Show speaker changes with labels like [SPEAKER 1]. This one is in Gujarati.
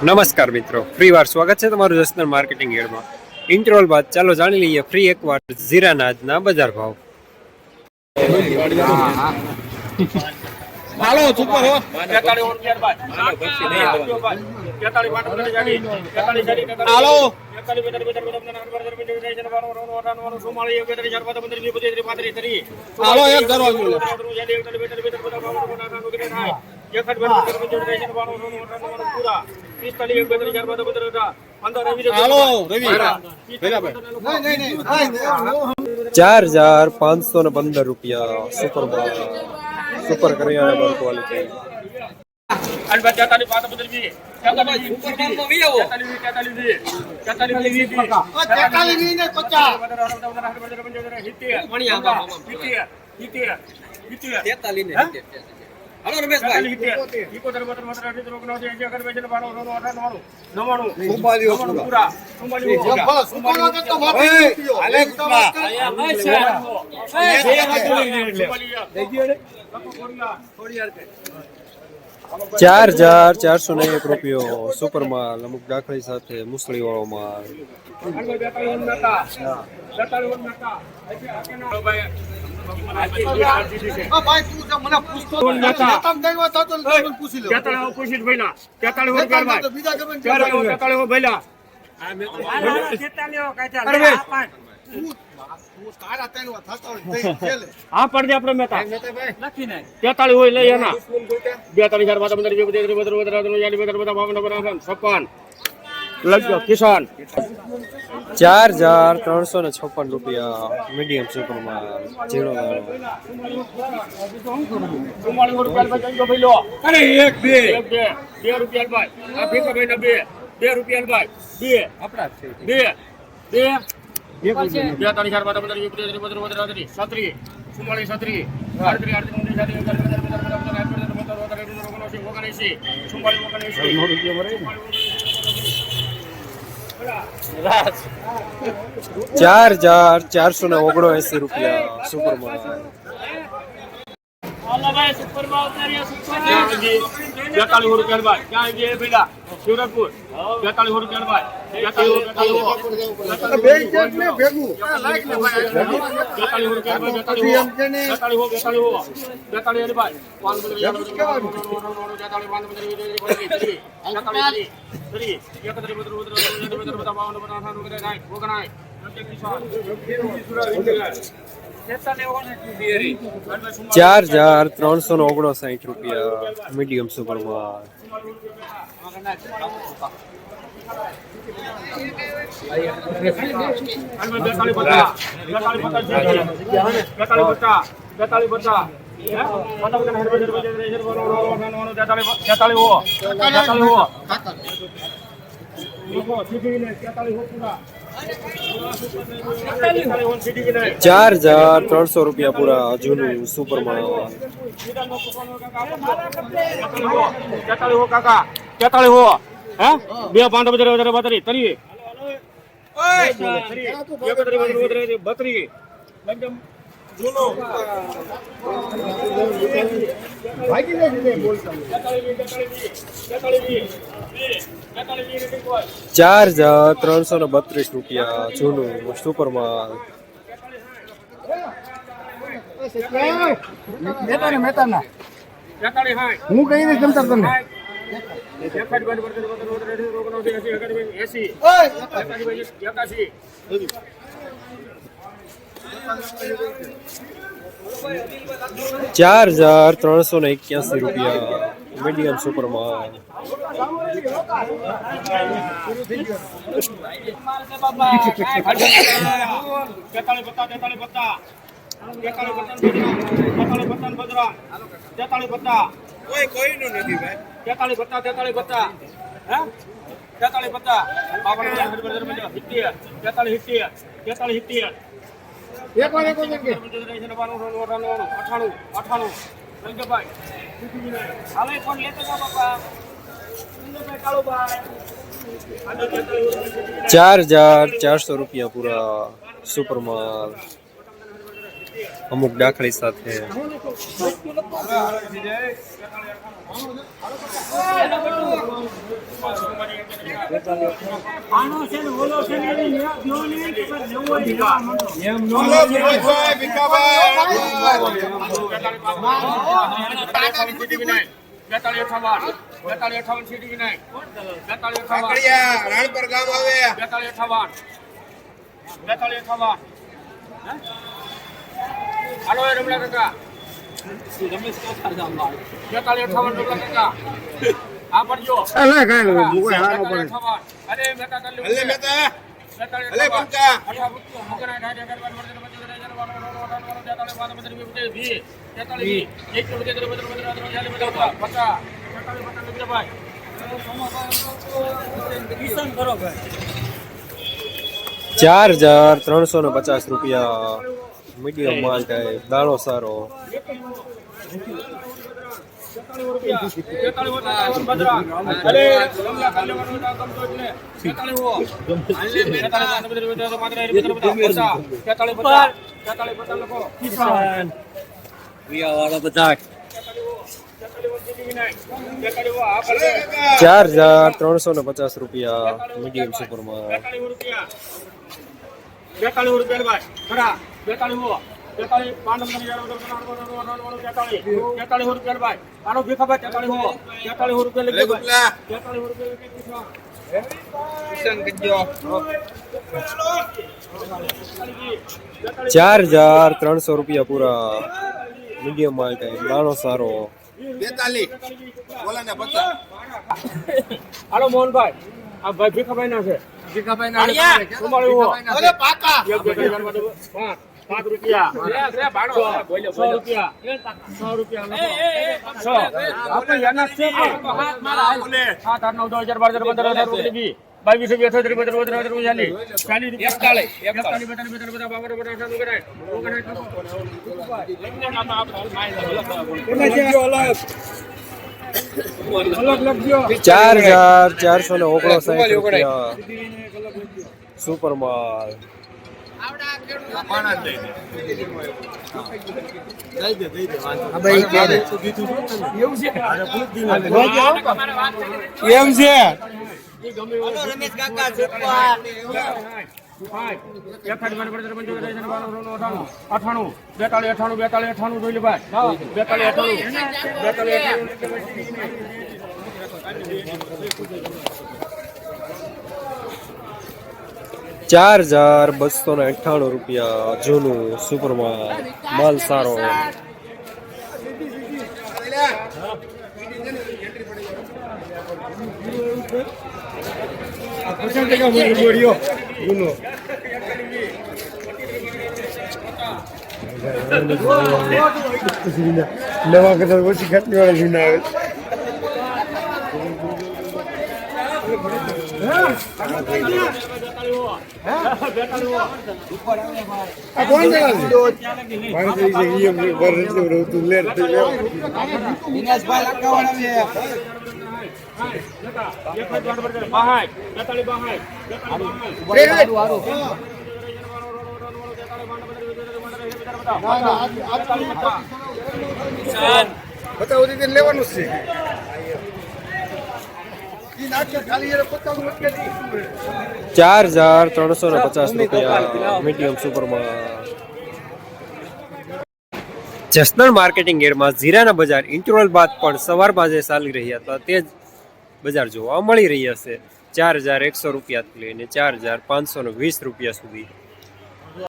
[SPEAKER 1] નમસ્કાર મિત્રો ફ્રી વાર સ્વાગત છે તમારું જસનર માર્કેટિંગ એડમાં ઇન્ટરવલ બાદ ચાલો જાણી લઈએ ફ્રી એકવાર જીરાના આજના બજાર ભાવ
[SPEAKER 2] હાલો સુપર હો હાલો હાલો એક દરવાજો હાલો રવિ
[SPEAKER 1] ચાર હજાર પાંચસો ને પંદર રૂપિયા સુપર સુપર કરિયાણા માલ ક્વોલિટી
[SPEAKER 2] હાલો રમેશભાઈ.
[SPEAKER 1] ચાર હજાર ચારસો ને એક રૂપિયો સુપર માલ અમુક દાખલી સાથે મુસળી વાળો માલ
[SPEAKER 3] હા પડજે આપણે મહેતા તેતાળી હોય લઈ એના બેતાલીસ હજાર પાંચ પંદર વીસ પચીસ ત્રીસ બત્રીસ બત્રીસ ત્રીસ ચાલીસ બેતાલીસ બધા બાવન છપ્પન લખજો કિસાન
[SPEAKER 1] ચાર હજાર ત્રણસો ને છપ્પન રૂપિયા મીડિયમ સુપર માલ ઝીણો દાણો.
[SPEAKER 3] ચુમ્માલીસ રૂપિયા ભાઈ જજો ભાઈ લો અરે એક બે બે બે રૂપિયા ભાઈ આ ફીકા ભાઈ બે બે રૂપિયા ભાઈ બે આપણા બે બે બેતાલીસ હજાર પાંચ પંદર વીસ ત્રીસ બત્રીસ બત્રીસ ત્રીસ છત્રીસ ચુમ્માલીસ આડત્રીસ
[SPEAKER 1] ચાર હજાર ચારસો ને ઓગણો એસી રૂપિયા સુપર માલ
[SPEAKER 3] બેતાલીસ રૂપિયા શિવરજપુર બેતાલીસ રૂપિયા
[SPEAKER 1] ચાર હજાર ત્રણસો ને ઓગણસાઠ રૂપિયા મીડિયમ સુપર ચાર હજાર ત્રણસો રૂપિયા પૂરા જૂનું સુપર માલ
[SPEAKER 3] તેતાળી હો હે. બે પાંચ વધારે વધારે બતરી તરી બત્રીસ
[SPEAKER 1] ચાર હજાર ત્રણસો ને બત્રીસ રૂપિયા જૂનું સુપર માલ.
[SPEAKER 3] તેતાળી હાય
[SPEAKER 2] હું કઈ નહીં જમતા તમને.
[SPEAKER 1] ચાર હજાર ત્રણસો ને એક્યાસી રૂપિયા મીડિયમ સુપર માલ
[SPEAKER 3] તેતાળી પત્તા તેતાળી પત્તા તેતાળી પત્તા તેતાળી પત્તા બજરા તેતાળી પત્તા
[SPEAKER 2] કોઈ કોઈ નું નથી ભાઈ
[SPEAKER 3] તેતાળી પત્તા તેતાળી પત્તા હે? તેતાળી પત્તા તેતાળી સિત્તેર. તેતાળી સિત્તેર.
[SPEAKER 2] એક વાર એક
[SPEAKER 3] અઠાણું અઠાણું. રંગભાઈ હવે ફોન લેતો જાઓ બાપા.
[SPEAKER 1] ચાર હજાર ચારસો રૂપિયા પૂરા સુપર માલ. અમુક દાખલી સાથે.
[SPEAKER 3] બેતાળી અઠાવન બેતાળી અઠાવન સીટી વિનાય બેતાળી અઠાવન
[SPEAKER 2] રાણપર ગામ આવે
[SPEAKER 3] બેતાળી અઠાવન બેતાળી અઠાવન હાલો એ રમલા કાકા અઠાવન રમલા કાકા આ પડજો બેતાળી અઠાવન અરે બેટા કરી
[SPEAKER 2] હલ્લે
[SPEAKER 3] લે
[SPEAKER 2] મહેતા
[SPEAKER 3] બેતાળી
[SPEAKER 2] હલ્લે
[SPEAKER 3] અઠાવન
[SPEAKER 2] પંચા
[SPEAKER 3] અઠા બુક્કુ કરવા મળે તો બચે જાય વાળો વાળો વાળો વાળો બેતાળી વાળો બચે બચે વી બેતાળી એક તો બચે બચે બચે બચે ચાલી બચે પચા બેતાળી પચાસ રૂપિયા ભાઈ
[SPEAKER 1] ચાર હજાર ત્રણસો ને પચાસ રૂપિયા મીડિયમ માલ થાય દાણો સારો ચાર હજાર ત્રણસો ને પચાસ રૂપિયા મીડિયમ સુપરમાં
[SPEAKER 3] બેતાલીસ રૂપિયા ભાઈ ખરા બેતાલીસ હો પાંચ નંબર બેતાલીસ બેતાલીસ રૂપિયા ભાઈ આનો ભીખા ભાઈ તેતાલીસ હો તેતાલીસ રૂપિયા
[SPEAKER 2] હલ્લે
[SPEAKER 3] લખી ભાઈ તેતાલીસ રૂપિયા
[SPEAKER 2] કિશન
[SPEAKER 1] ચાર હજાર ત્રણસો રૂપિયા પૂરા મીડિયમ માલ ટાઈમ નાનો સારો
[SPEAKER 3] હાલો મોહનભાઈ આ ભાઈ ભીખાભાઈ ના છે ભીખાભાઈ ના
[SPEAKER 2] પાકા
[SPEAKER 3] પાંચ રૂપિયા. સો રૂપિયા. સો હજાર બાર હજાર પંદર હજાર રૂપિયા બી બાવીસ રૂપિયા અઠ્યાત્રીસ બત્રીસ બત્રીસ અઠ્યાત્રીસ ચાલીસ ચાલીસ એકતાલીસ એકતાલીસ બેતાલીસ બેતાલીસ બધા બાબર બધા
[SPEAKER 1] ચાર હજાર ચારસો ને ઓગણસાઠ સુપર માલ
[SPEAKER 2] એમ છે
[SPEAKER 3] અઠાણું બેતાળી અઠાણું બેતાળી અઠાણું જોઈ લે ભાઈ બેતાળી અઠાણું બેતાળી અઠાણું
[SPEAKER 1] ચાર હજાર બસો ને અઠ્ઠાણું રૂપિયા જૂનું સુપર માલ માલ સારો.
[SPEAKER 2] નવા કદાચ ઓછી ખાટલી વાળા જૂના. આવે આ કોણ જણા છે મારે તો ઈ છે ઈ એમ ઘર નથી રહું તું લે તું લે
[SPEAKER 3] બાહાય બેતાળી બાહાય બેતાળી બાહાય
[SPEAKER 2] બતાવો લેવાનું છે ઈ નાખ્યો ખાલી એને પોતાનું મત કે
[SPEAKER 1] ચાર હજાર ત્રણસો ને પચાસ રૂપિયા મીડિયમ સુપરમાં. જસનલ માર્કેટિંગ એડમાં જીરાના બજાર ઇન્ટરવલ બાદ પણ સવારમાં જે ચાલી રહ્યા હતા. તે જ બજાર જોવા મળી રહ્યા છે. ચાર હજાર એકસો રૂપિયાથી લઈને ચાર હજાર પાંચસો ને વીસ રૂપિયા સુધી.